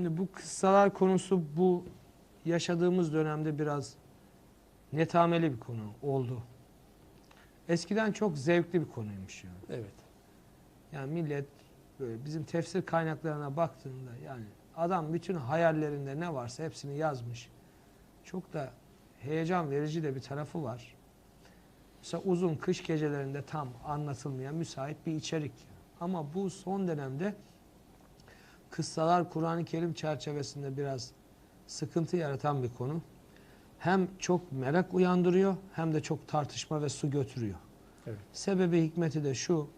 Şimdi bu kıssalar konusu bu yaşadığımız dönemde biraz netameli bir konu oldu. Eskiden çok zevkli bir konuymuş yani. Evet. Yani millet böyle bizim tefsir kaynaklarına baktığında yani adam bütün hayallerinde ne varsa hepsini yazmış. Çok da heyecan verici de bir tarafı var. Mesela uzun kış gecelerinde tam anlatılmayan müsait bir içerik. Ama bu son dönemde kıssalar Kur'an-ı Kerim çerçevesinde biraz sıkıntı yaratan bir konu. Hem çok merak uyandırıyor hem de çok tartışma ve su götürüyor. Evet. Sebebi hikmeti de şu.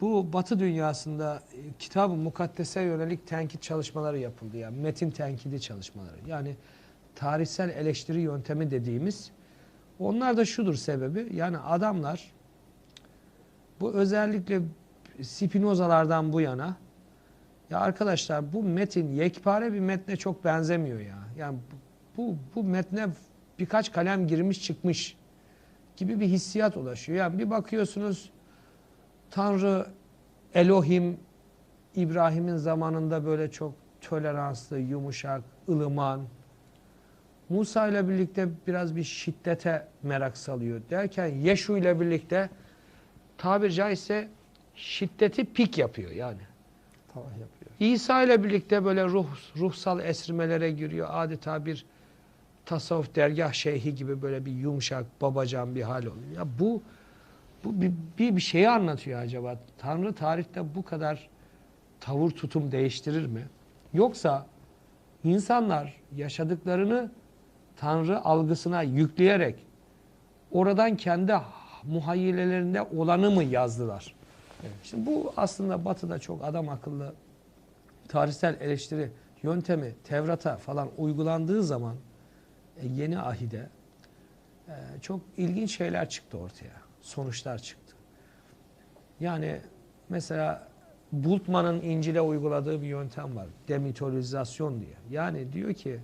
Bu Batı dünyasında e, kitab-ı mukaddese yönelik tenkit çalışmaları yapıldı. Yani metin tenkidi çalışmaları. Yani tarihsel eleştiri yöntemi dediğimiz. Onlar da şudur sebebi. Yani adamlar bu özellikle Spinozalardan bu yana ya arkadaşlar bu metin yekpare bir metne çok benzemiyor ya. Yani bu bu metne birkaç kalem girmiş çıkmış gibi bir hissiyat ulaşıyor. Yani bir bakıyorsunuz Tanrı Elohim İbrahim'in zamanında böyle çok toleranslı, yumuşak, ılıman. Musa ile birlikte biraz bir şiddete merak salıyor. Derken Yeşu ile birlikte tabir caizse şiddeti pik yapıyor yani. Tavah yapıyor. İsa ile birlikte böyle ruh, ruhsal esrimelere giriyor. Adeta bir tasavvuf dergah şeyhi gibi böyle bir yumuşak, babacan bir hal oluyor. Ya bu bu bir, bir, bir şeyi anlatıyor acaba. Tanrı tarihte bu kadar tavır tutum değiştirir mi? Yoksa insanlar yaşadıklarını Tanrı algısına yükleyerek oradan kendi muhayyelelerinde olanı mı yazdılar? Evet. Şimdi bu aslında Batı'da çok adam akıllı tarihsel eleştiri yöntemi Tevrat'a falan uygulandığı zaman e, yeni ahide e, çok ilginç şeyler çıktı ortaya. Sonuçlar çıktı. Yani mesela Bultmann'ın İncil'e uyguladığı bir yöntem var. Demitolizasyon diye. Yani diyor ki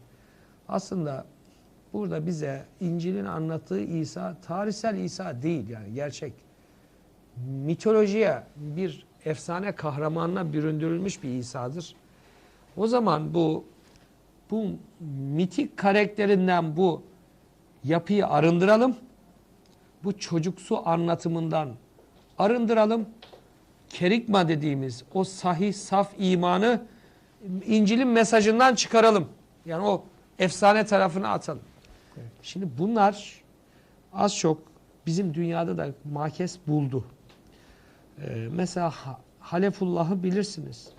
aslında burada bize İncil'in anlattığı İsa tarihsel İsa değil yani gerçek. Mitolojiye bir efsane kahramanına büründürülmüş bir İsa'dır. O zaman bu bu mitik karakterinden bu yapıyı arındıralım. Bu çocuksu anlatımından arındıralım. Kerikma dediğimiz o sahih saf imanı İncil'in mesajından çıkaralım. Yani o efsane tarafını atalım. Evet. Şimdi bunlar az çok bizim dünyada da makes buldu. Ee, mesela Ha- Halefullah'ı bilirsiniz.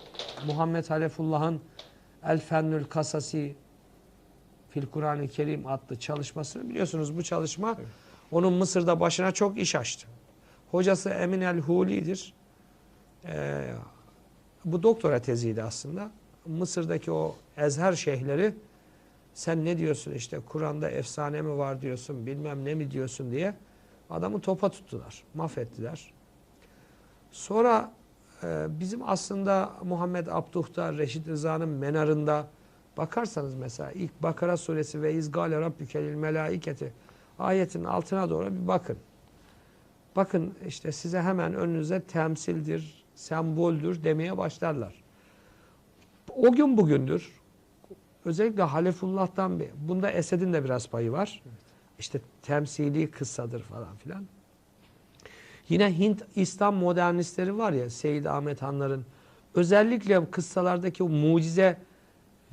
Muhammed Halefullah'ın El Fennül Kasasi Fil Kur'an-ı Kerim adlı çalışmasını biliyorsunuz. Bu çalışma Evet. onun Mısır'da başına çok iş açtı. Hocası Emin El Huli'dir. Ee, bu doktora teziydi aslında. Mısır'daki o Ezher şeyhleri sen ne diyorsun işte Kur'an'da efsane mi var diyorsun bilmem ne mi diyorsun diye adamı topa tuttular. Mahvettiler. Sonra e, bizim aslında Muhammed Abduh'ta, Reşit Rıza'nın menarında bakarsanız mesela ilk Bakara suresi ve izgale rabbükelil melaiketi ayetin altına doğru bir bakın. Bakın işte size hemen önünüze temsildir, semboldür demeye başlarlar. O gün bugündür özellikle Halefullah'tan bir, bunda Esed'in de biraz payı var. İşte temsili kıssadır falan filan. Yine Hint İslam modernistleri var ya Seyyid Ahmet Hanların özellikle kıssalardaki o mucize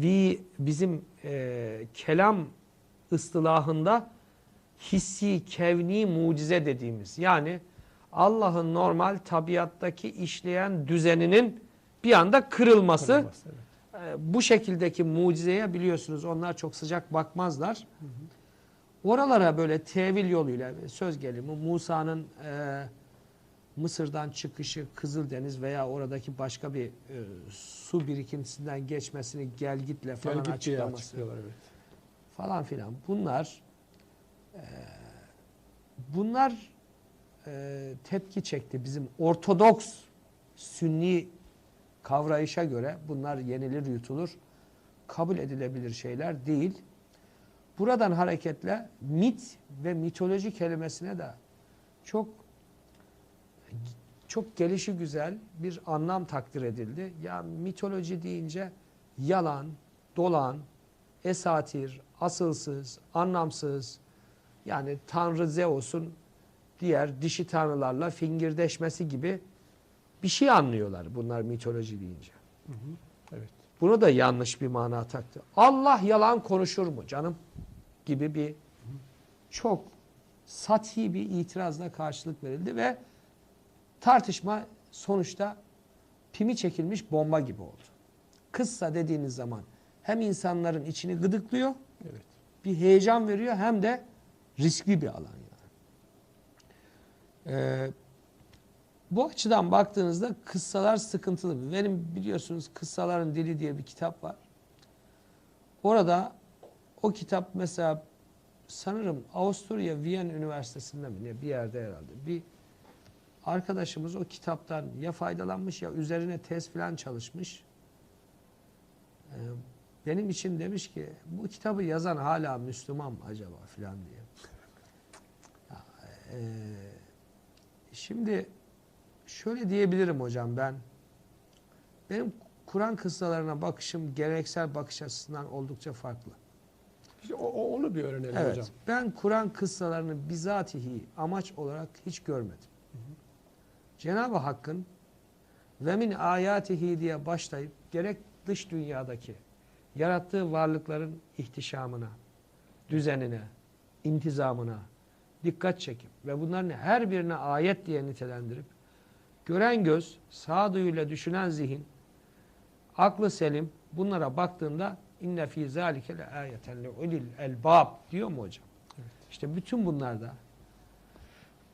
vi bizim e, kelam ıstılahında hissi, kevni mucize dediğimiz yani Allah'ın normal tabiattaki işleyen düzeninin bir anda kırılması Kırılmaz, evet. e, bu şekildeki mucizeye biliyorsunuz onlar çok sıcak bakmazlar. Oralara böyle tevil yoluyla söz gelimi Musa'nın e, Mısır'dan çıkışı Kızıldeniz veya oradaki başka bir e, su birikintisinden geçmesini gelgitle falan Gel git diye açıklaması evet. falan filan. Bunlar e, bunlar e, tepki çekti. Bizim Ortodoks Sünni kavrayışa göre bunlar yenilir yutulur. Kabul edilebilir şeyler değil. Buradan hareketle mit ve mitoloji kelimesine de çok çok gelişi güzel bir anlam takdir edildi. Ya mitoloji deyince yalan, dolan, esatir, asılsız, anlamsız yani Tanrı Zeus'un diğer dişi tanrılarla fingirdeşmesi gibi bir şey anlıyorlar bunlar mitoloji deyince. Evet. Bunu da yanlış bir mana taktı. Allah yalan konuşur mu canım? Gibi bir çok sati bir itirazla karşılık verildi ve tartışma sonuçta pimi çekilmiş bomba gibi oldu. Kıssa dediğiniz zaman hem insanların içini gıdıklıyor, Evet. bir heyecan veriyor hem de riskli bir alan yani. Ee, bu açıdan baktığınızda kıssalar sıkıntılı. Benim biliyorsunuz Kıssaların Dili diye bir kitap var. Orada o kitap mesela sanırım Avusturya Viyana Üniversitesi'nde mi ne bir yerde herhalde bir arkadaşımız o kitaptan ya faydalanmış ya üzerine tez falan çalışmış. Ee, benim için demiş ki bu kitabı yazan hala Müslüman mı acaba filan diye. Ya, e, şimdi şöyle diyebilirim hocam ben. Benim Kur'an kıssalarına bakışım geleneksel bakış açısından oldukça farklı. O- onu bir öğrenelim Evet. hocam. Ben Kur'an kıssalarını bizatihi amaç olarak hiç görmedim. Cenab-ı Hakk'ın ve min ayatihi diye başlayıp gerek dış dünyadaki yarattığı varlıkların ihtişamına, düzenine, intizamına dikkat çekip ve bunların her birine ayet diye nitelendirip gören göz, sağduyuyla düşünen zihin, aklı selim bunlara baktığında inne fî zâlike le âyeten ulil elbâb diyor mu hocam? İşte bütün bunlarda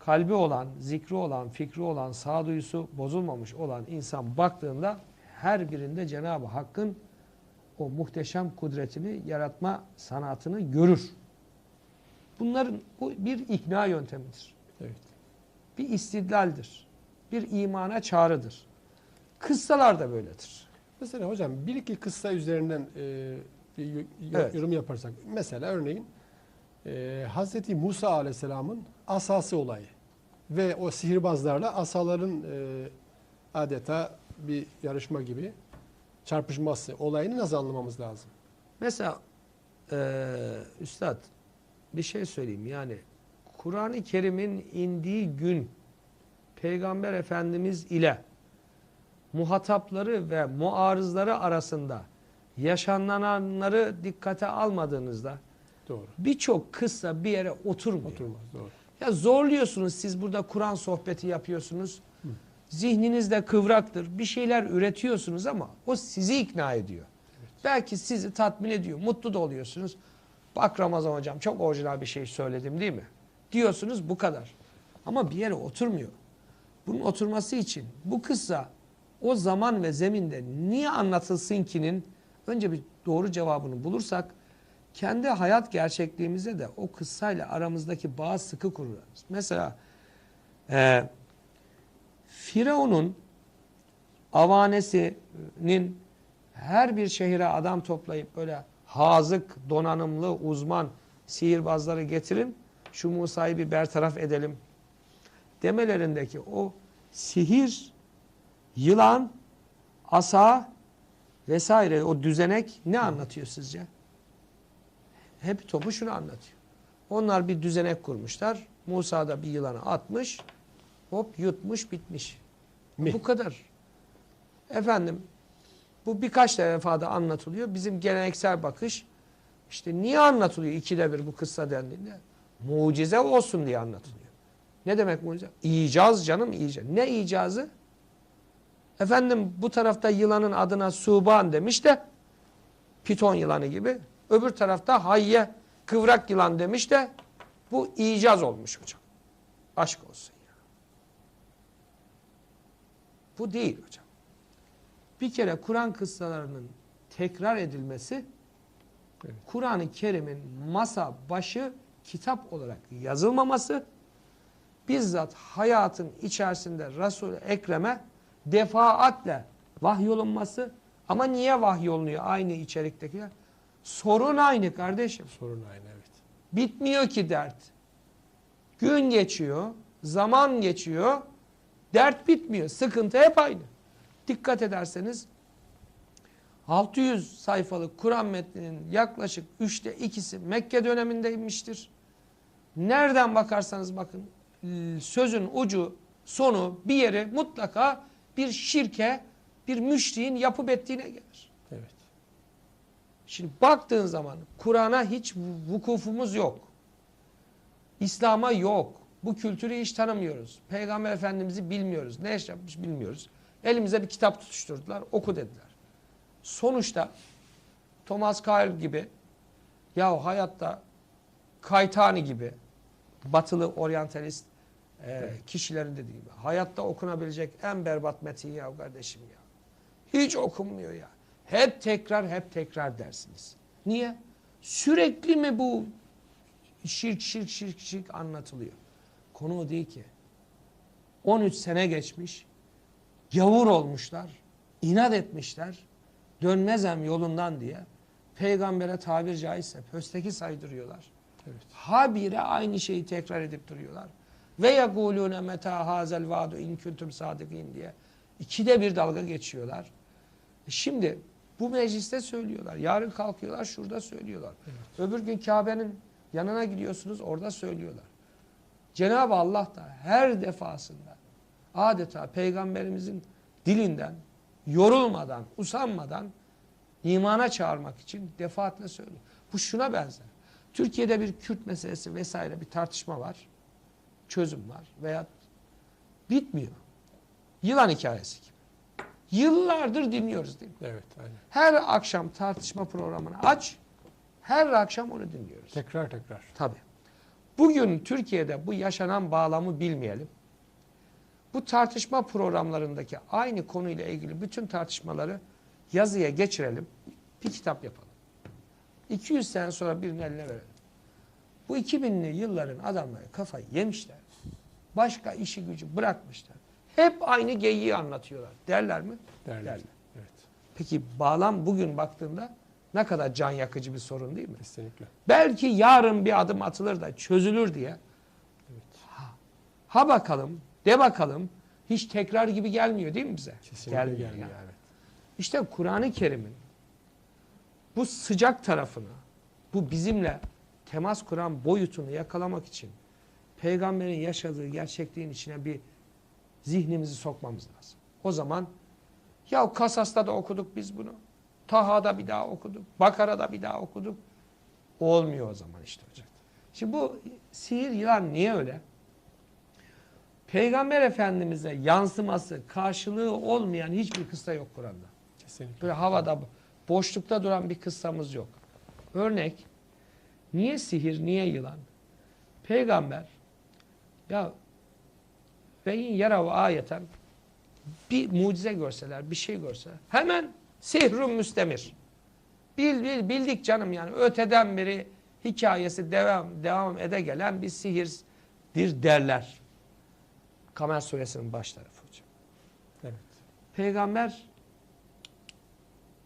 kalbi olan, zikri olan, fikri olan, sağduyusu bozulmamış olan insan baktığında her birinde Cenab-ı Hakk'ın o muhteşem kudretini, yaratma sanatını görür. Bunların bu bir ikna yöntemidir. Evet. Bir istidlaldir. Bir imana çağrıdır. Kıssalar da böyledir. Mesela hocam bir iki kıssa üzerinden e, bir Evet. yorum yaparsak. Mesela örneğin e, Hz. Musa Aleyhisselam'ın asası olayı ve o sihirbazlarla asaların e, adeta bir yarışma gibi çarpışması olayını nasıl anlamamız lazım? Mesela eee Üstad bir şey söyleyeyim yani Kur'an-ı Kerim'in indiği gün Peygamber Efendimiz ile muhatapları ve muarızları arasında yaşananları dikkate almadığınızda Doğru. birçok kıssa bir yere oturmuyor. Oturmaz. Doğru. Ya zorluyorsunuz siz burada Kur'an sohbeti yapıyorsunuz. Zihniniz de kıvraktır. Bir şeyler üretiyorsunuz ama o sizi ikna ediyor. Belki sizi tatmin ediyor. Mutlu da oluyorsunuz. Bak Ramazan hocam çok orijinal bir şey söyledim değil mi? Diyorsunuz bu kadar. Ama bir yere oturmuyor. Bunun oturması için bu kıssa o zaman ve zeminde niye anlatılsın ki'nin önce bir doğru cevabını bulursak kendi hayat gerçekliğimize de o kıssayla aramızdaki bağı sıkı kurarız. Mesela e, Firavun'un avanesinin her bir şehire adam toplayıp böyle hazık, donanımlı, uzman sihirbazları getirin, şu Musa'yı bir bertaraf edelim demelerindeki o sihir, yılan, asa vesaire o düzenek ne anlatıyor sizce? Hep topu şunu anlatıyor. Onlar bir düzenek kurmuşlar. Musa da bir yılanı atmış. Hop yutmuş bitmiş. Mi? Bu kadar. Efendim bu birkaç defada anlatılıyor. Bizim geleneksel bakış işte niye anlatılıyor ikide bir bu kıssa dendiğinde? Mucize olsun diye anlatılıyor. Ne demek mucize? İcaz canım icaz. Ne icazı? Efendim bu tarafta yılanın adına Suban demiş de piton yılanı gibi. Öbür tarafta hayye kıvrak yılan demiş de bu icaz olmuş hocam. Aşk olsun ya. Bu değil hocam. Bir kere Kur'an kıssalarının tekrar edilmesi Evet. Kur'an-ı Kerim'in masa başı kitap olarak yazılmaması bizzat hayatın içerisinde Resul-i Ekrem'e defaatle vahyolunması ama niye vahyolunuyor aynı içeriktekiler? Sorun aynı kardeşim. Sorun aynı evet. Bitmiyor ki dert. Gün geçiyor, zaman geçiyor, dert bitmiyor. Sıkıntı hep aynı. Dikkat ederseniz 600 sayfalık Kur'an metninin yaklaşık üçte ikisi Mekke döneminde inmiştir. Nereden bakarsanız bakın sözün ucu, sonu, bir yeri mutlaka bir şirke, bir müşriğin yapıp ettiğine gelir. Şimdi baktığın zaman Kur'an'a hiç vukufumuz yok. İslam'a yok. Bu kültürü hiç tanımıyoruz. Peygamber Efendimiz'i bilmiyoruz. Ne iş yapmış bilmiyoruz. Elimize bir kitap tutuşturdular. Oku dediler. Sonuçta Thomas Cyle gibi ya hayatta Kaytani gibi batılı oryantalist e, kişilerin dediği gibi hayatta okunabilecek en berbat metin ya kardeşim ya. Hiç okunmuyor ya. Hep tekrar hep tekrar dersiniz. Niye? Sürekli mi bu şirk şirk şirk şirk anlatılıyor? Konu o değil ki. 13 sene geçmiş. Gavur olmuşlar. inat etmişler. Dönmezem yolundan diye. Peygambere tabir caizse pösteki saydırıyorlar. Evet. Habire aynı şeyi tekrar edip duruyorlar. Ve yekulune meta hazel vaadu in kuntum sadikin diye. İkide bir dalga geçiyorlar. E Şimdi bu mecliste söylüyorlar. Yarın kalkıyorlar şurada söylüyorlar. Öbür gün Kabe'nin yanına gidiyorsunuz orada söylüyorlar. Cenab-ı Allah da her defasında adeta peygamberimizin dilinden yorulmadan, usanmadan imana çağırmak için defaatle söylüyor. Bu şuna benzer. Türkiye'de bir Kürt meselesi vesaire bir tartışma var. Çözüm var veya bitmiyor. Yılan hikayesi gibi. Yıllardır dinliyoruz değil mi? Evet. Aynen. Her akşam tartışma programını aç. Her akşam onu dinliyoruz. Tekrar tekrar. Tabii. Bugün Türkiye'de bu yaşanan bağlamı bilmeyelim. Bu tartışma programlarındaki aynı konuyla ilgili bütün tartışmaları yazıya geçirelim. Bir kitap yapalım. 200 sene sonra birinin eline verelim. Bu 2000'li yılların adamları kafayı yemişler. Başka işi gücü bırakmışlar. Hep aynı geyiği anlatıyorlar. Derler mi? Derler. Derler. Evet. Peki bağlam bugün baktığında ne kadar can yakıcı bir sorun değil mi? Kesinlikle. Belki yarın bir adım atılır da çözülür diye. Ha, ha bakalım, de bakalım. Hiç tekrar gibi gelmiyor değil mi bize? Kesinlikle Gelmiyor gelmiyor. yani. Evet. İşte Kur'an-ı Kerim'in bu sıcak tarafını, bu bizimle temas kuran boyutunu yakalamak için peygamberin yaşadığı gerçekliğin içine bir zihnimizi sokmamız lazım. O zaman ya Kasas'ta da okuduk biz bunu. Taha'da bir daha okuduk. Bakara'da bir daha okuduk. Olmuyor o zaman işte hocam. Şimdi bu sihir yılan niye öyle? Peygamber Efendimiz'e yansıması, karşılığı olmayan hiçbir kıssa yok Kur'an'da. Kesinlikle. Böyle havada, boşlukta duran bir kıssamız yok. Örnek, niye sihir, niye yılan? Peygamber, ya ve in yarav ayeten bir mucize görseler, bir şey görseler, hemen sihrun müstemir. Bil, bil, bildik canım yani öteden beri hikayesi devam devam ede gelen bir sihirdir derler. Kamer suresinin baş tarafı hocam. Evet. Peygamber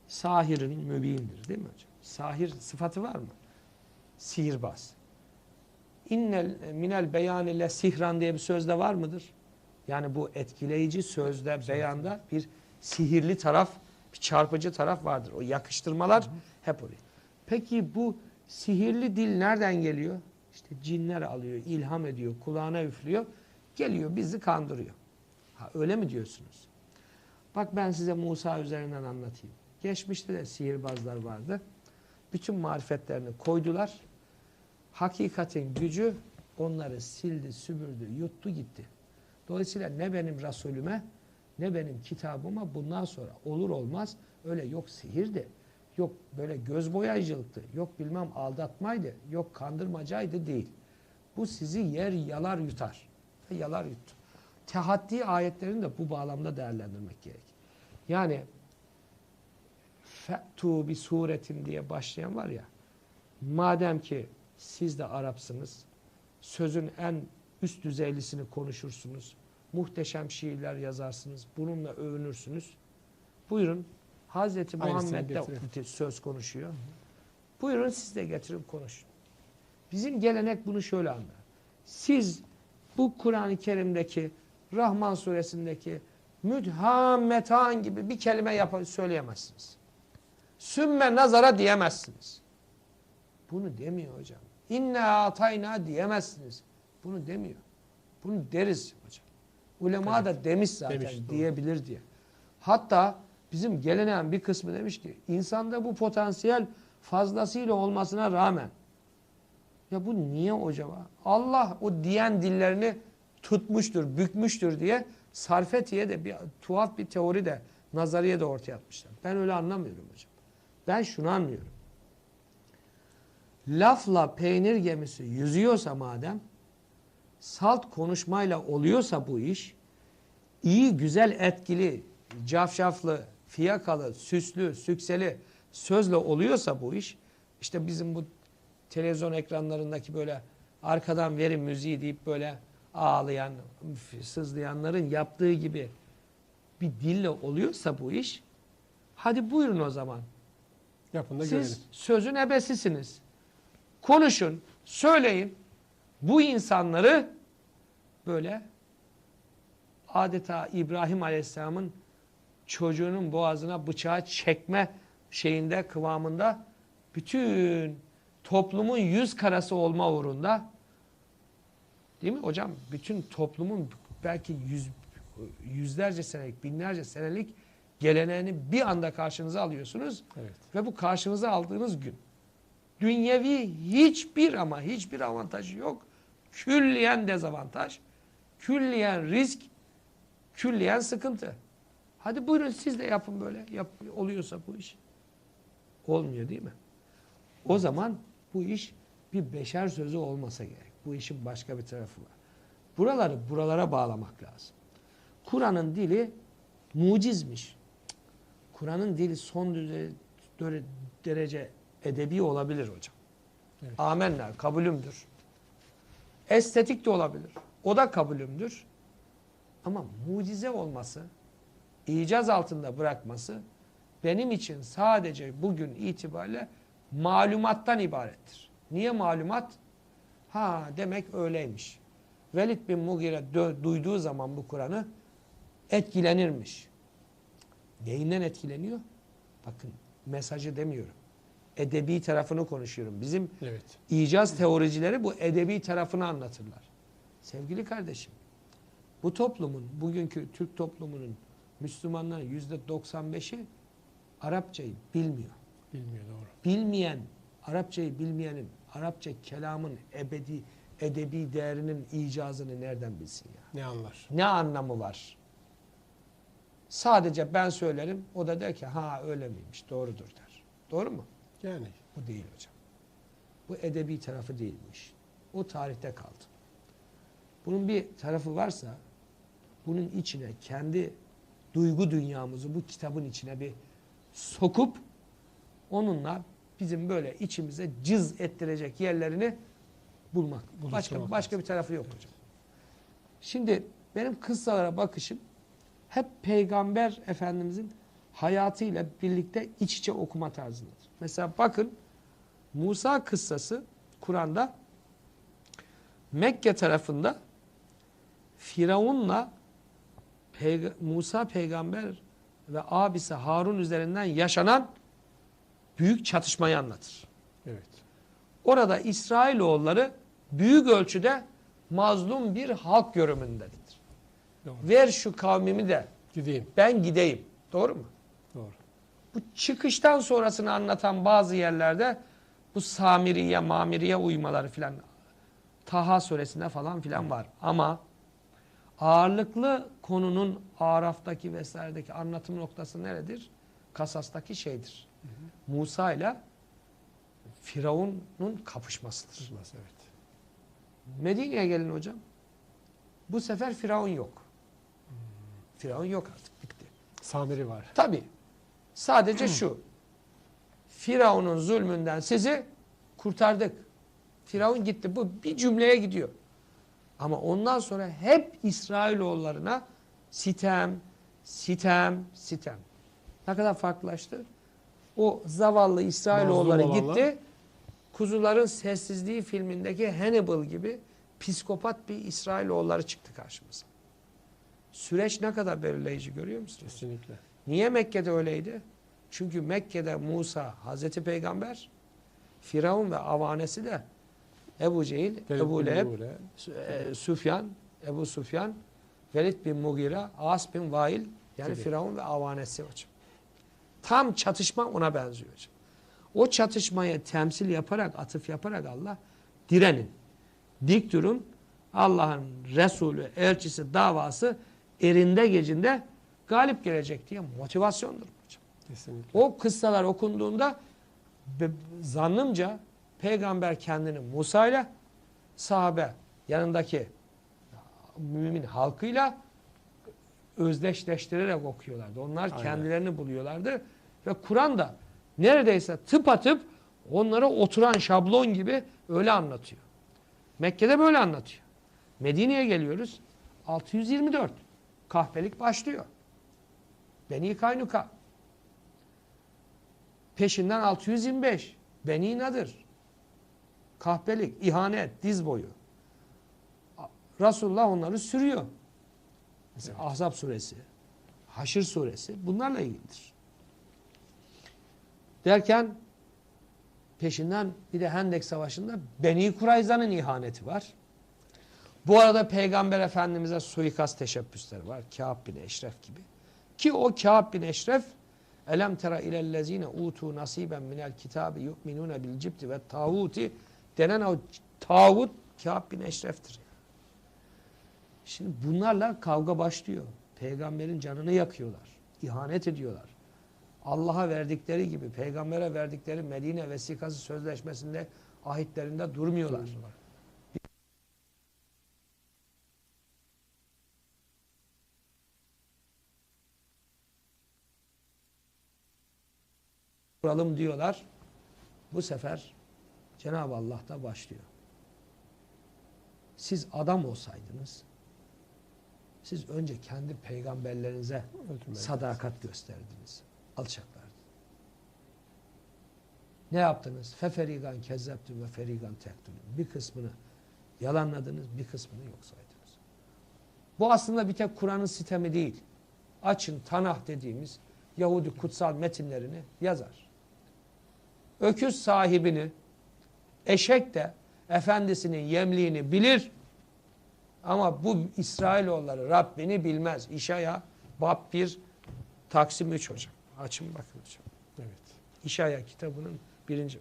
sahirin mübindir değil mi hocam? Sahir sıfatı var mı? Sihirbaz. İnnel minel beyan ile sihran diye bir sözde var mıdır? Yani bu etkileyici sözde, beyanda bir sihirli taraf, bir çarpıcı taraf vardır. O yakıştırmalar hep oraya. Peki bu sihirli dil nereden geliyor? İşte cinler alıyor, ilham ediyor, kulağına üflüyor. Geliyor bizi kandırıyor. Ha öyle mi diyorsunuz? Bak ben size Musa üzerinden anlatayım. Geçmişte de sihirbazlar vardı. Bütün marifetlerini koydular. Hakikatin gücü onları sildi, süpürdü, yuttu gitti. Dolayısıyla ne benim Resulüme ne benim kitabıma bundan sonra olur olmaz öyle yok sihirdi, yok böyle göz boyayıcılıktı, yok bilmem aldatmaydı, yok kandırmacaydı değil. Bu sizi yer yalar yutar. Yalar yuttu. Tehaddi ayetlerini de bu bağlamda değerlendirmek gerek. Yani fe'tu bir suretin diye başlayan var ya madem ki siz de Arapsınız sözün en üst düzeylisini konuşursunuz muhteşem şiirler yazarsınız bununla övünürsünüz buyurun Hazreti Aynısını Muhammed de getirin. söz konuşuyor buyurun siz de getirin konuşun bizim gelenek bunu şöyle anlar siz bu Kur'an-ı Kerim'deki Rahman suresindeki müdhametan gibi bir kelime yap söyleyemezsiniz. Sümme nazara diyemezsiniz. Bunu demiyor hocam. İnna atayna diyemezsiniz. Bunu demiyor. Bunu deriz hocam. Ulema da demiş zaten Demiş, doğru. diyebilir diye. Hatta bizim geleneğin bir kısmı demiş ki insanda bu potansiyel fazlasıyla olmasına rağmen ya bu niye acaba? Allah o diyen dillerini tutmuştur, bükmüştür diye Sarfetiye de bir tuhaf bir teori de nazariye de ortaya atmışlar. Ben öyle anlamıyorum hocam. Ben şunu anlıyorum. Lafla peynir gemisi yüzüyorsa madem salt konuşmayla oluyorsa bu iş iyi, güzel, etkili, cafcaflı, fiyakalı, süslü, sükseli sözle oluyorsa bu iş işte bizim bu televizyon ekranlarındaki böyle arkadan verin müziği deyip böyle ağlayan, sızlayanların yaptığı gibi bir dille oluyorsa bu iş hadi buyurun o zaman. Yapın da Siz görelim. sözün ebesisiniz. Konuşun, söyleyin. Bu insanları böyle adeta İbrahim Aleyhisselam'ın çocuğunun boğazına bıçağı çekme şeyinde kıvamında bütün toplumun yüz karası olma uğrunda değil mi hocam? Bütün toplumun belki yüz, yüzlerce senelik, binlerce senelik geleneğini bir anda karşınıza alıyorsunuz. Evet. Ve bu karşınıza aldığınız gün dünyevi hiçbir ama hiçbir avantajı yok. Külliyen dezavantaj, külliyen risk, külliyen sıkıntı. Hadi buyurun siz de yapın böyle. Yap, oluyorsa bu iş. Olmuyor değil mi? O zaman bu iş bir beşer sözü olmasa gerek. Bu işin başka bir tarafı var. Buraları buralara bağlamak lazım. Kur'an'ın dili mucizmiş. Kur'an'ın dili son derece edebi olabilir hocam. Evet. Amenna, kabulümdür. Estetik de olabilir. O da kabulümdür. Ama mucize olması, icaz altında bırakması benim için sadece bugün itibariyle malumattan ibarettir. Niye malumat? Ha demek öyleymiş. Velid bin Mugire duyduğu zaman bu Kur'an'ı etkilenirmiş. Neyinden etkileniyor? Bakın mesajı demiyorum. Edebi tarafını konuşuyorum. Bizim Evet. icaz teoricileri bu edebi tarafını anlatırlar. Sevgili kardeşim, bu toplumun, bugünkü Türk toplumunun Müslümanların yüzde 95'i Arapçayı bilmiyor. Bilmiyor doğru. Bilmeyen, Arapçayı bilmeyenin, Arapça kelamın ebedi, edebi değerinin icazını nereden bilsin ya? Ne anlar? Ne anlamı var? Sadece ben söylerim, o da der ki ha öyle miymiş, doğrudur der. Doğru mu? Yani Bu değil hocam. Bu edebi tarafı değil bu iş. O tarihte kaldı. Bunun bir tarafı varsa bunun içine kendi duygu dünyamızı bu kitabın içine bir sokup onunla bizim böyle içimize cız ettirecek yerlerini bulmak. Başka Buluşturmak başka bir tarafı yok hocam. Şimdi benim kıssalara bakışım hep Peygamber Efendimizin hayatıyla birlikte iç içe okuma tarzındadır. Mesela bakın Musa kıssası Kur'an'da Mekke tarafında Firavun'la Peyga- Musa peygamber ve abisi Harun üzerinden yaşanan büyük çatışmayı anlatır. evet. Orada İsrailoğulları büyük ölçüde mazlum bir halk görümündedir. Doğru. Ver şu kavmimi de Gideyim. ben gideyim. Doğru mu? Doğru. Bu çıkıştan sonrasını anlatan bazı yerlerde bu Samiriye, Mamiriye uymaları filan Taha suresinde falan filan var. Ama ağırlıklı konunun Araf'taki vesairedeki anlatım noktası neredir? Kasastaki şeydir. Musa ile Firavun'un kapışmasıdır. Kızmaz evet. Medine'ye gelin hocam. Bu sefer Firavun yok. Firavun yok artık bitti. Samiri var. Tabi. Sadece şu. Firavun'un zulmünden sizi kurtardık. Firavun gitti. Bu bir cümleye gidiyor. Ama ondan sonra hep İsrailoğullarına sitem, sitem, sitem. Ne kadar farklılaştı? O zavallı İsrailoğulları gitti. Kuzuların Sessizliği filmindeki Hannibal gibi psikopat bir İsrailoğulları çıktı karşımıza. Süreç ne kadar belirleyici görüyor musunuz? Kesinlikle. Niye Mekke'de öyleydi? Çünkü Mekke'de Musa Hazreti Peygamber, Firavun ve avanesi de Ebu Cehil, Ebu Leheb, e, Süfyan, Ebu Süfyan, Velid bin Mugira, As bin Vail yani Gibi. Firavun ve avanesi hocam. Tam çatışma ona benziyor hocam. O çatışmayı temsil yaparak, atıf yaparak Allah direnin. Dik durun. Allah'ın Resulü, elçisi, davası erinde gecinde galip gelecek diye motivasyondur hocam. Kesinlikle. O kıssalar okunduğunda zannımca peygamber kendini Musa ile sahabe yanındaki mümin halkıyla özdeşleştirerek okuyorlardı. Onlar Aynen. kendilerini buluyorlardı ve Kur'an da neredeyse tıpatıp onlara oturan şablon gibi öyle anlatıyor. Mekke'de böyle anlatıyor. Medine'ye geliyoruz. 624. Kahpelik başlıyor. Beni Kaynuka. Peşinden 625. Beni Nadir. Kahpelik, ihanet, diz boyu. Resulullah onları sürüyor. Mesela Ahzab suresi, Haşr suresi bunlarla ilgilidir. Derken peşinden bir de Hendek Savaşı'nda Beni Kurayza'nın ihaneti var. Bu arada Peygamber Efendimiz'e suikast teşebbüsleri var. Kâb bin Eşref gibi. Ki o Kâb bin Eşref Elem tera ilellezine utu nasiben minel kitabi yu'minune bil cibti ve tağuti denen o tağut Kâb bin Eşref'tir. Şimdi bunlarla kavga başlıyor. Peygamberin canını yakıyorlar. İhanet ediyorlar. Allah'a verdikleri gibi peygambere verdikleri Medine vesikası sözleşmesinde ahitlerinde durmuyorlar. Kuralım diyorlar. Bu sefer Cenab-ı Allah da başlıyor. Siz adam olsaydınız siz önce kendi peygamberlerinize Öldürmeye sadakat gösterdiniz. Alçaklardı. Ne yaptınız? Feferigan kezzeptüm ve ferigan tektülüm. Bir kısmını yalanladınız, bir kısmını yok saydınız. Bu aslında bir tek Kur'an'ın sistemi değil. Açın Tanah dediğimiz Yahudi kutsal metinlerini yazar. Öküz sahibini, eşek de efendisinin yemliğini bilir. Ama bu İsrailoğulları Rabbini bilmez. İşaya Bab 1 Taksim 3 hocam. Açın bakın hocam. Evet. İşaya kitabının birinci.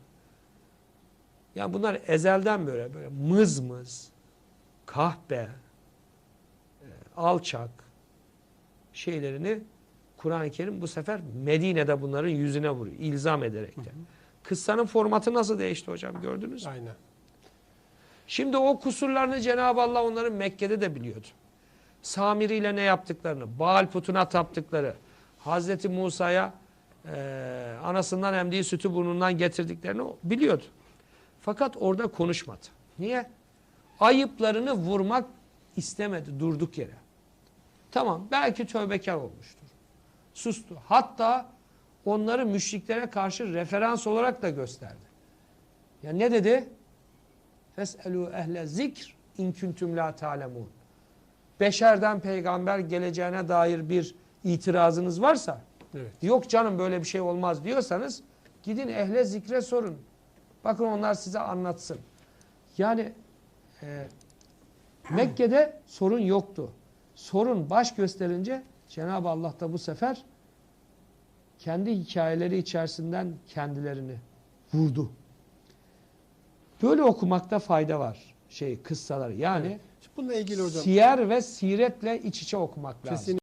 Yani bunlar ezelden böyle böyle mız mız, kahpe, e, alçak şeylerini Kur'an-ı Kerim bu sefer Medine'de bunların yüzüne vuruyor. ilzam ederek de. Kıssanın formatı nasıl değişti hocam gördünüz mü? Aynen. Şimdi o kusurlarını Cenab-ı Allah onların Mekke'de de biliyordu. Samiri ile ne yaptıklarını, Baal putuna taptıkları, Hazreti Musa'ya e, anasından emdiği sütü burnundan getirdiklerini biliyordu. Fakat orada konuşmadı. Niye? Ayıplarını vurmak istemedi durduk yere. Tamam belki tövbekar olmuştur. Sustu. Hatta onları müşriklere karşı referans olarak da gösterdi. Ya ne dedi? Feselu ehle zikr in kuntum la ta'lemun. Beşerden peygamber geleceğine dair bir itirazınız varsa, Evet. yok canım böyle bir şey olmaz diyorsanız gidin ehle zikre sorun. Bakın onlar size anlatsın. Yani e, Mekke'de sorun yoktu. Sorun baş gösterince Cenab-ı Allah da bu sefer kendi hikayeleri içerisinden kendilerini vurdu. Böyle okumakta fayda var şey kıssaları. Yani Bununla ilgili hocam. siyer ve siretle iç içe okumak lazım.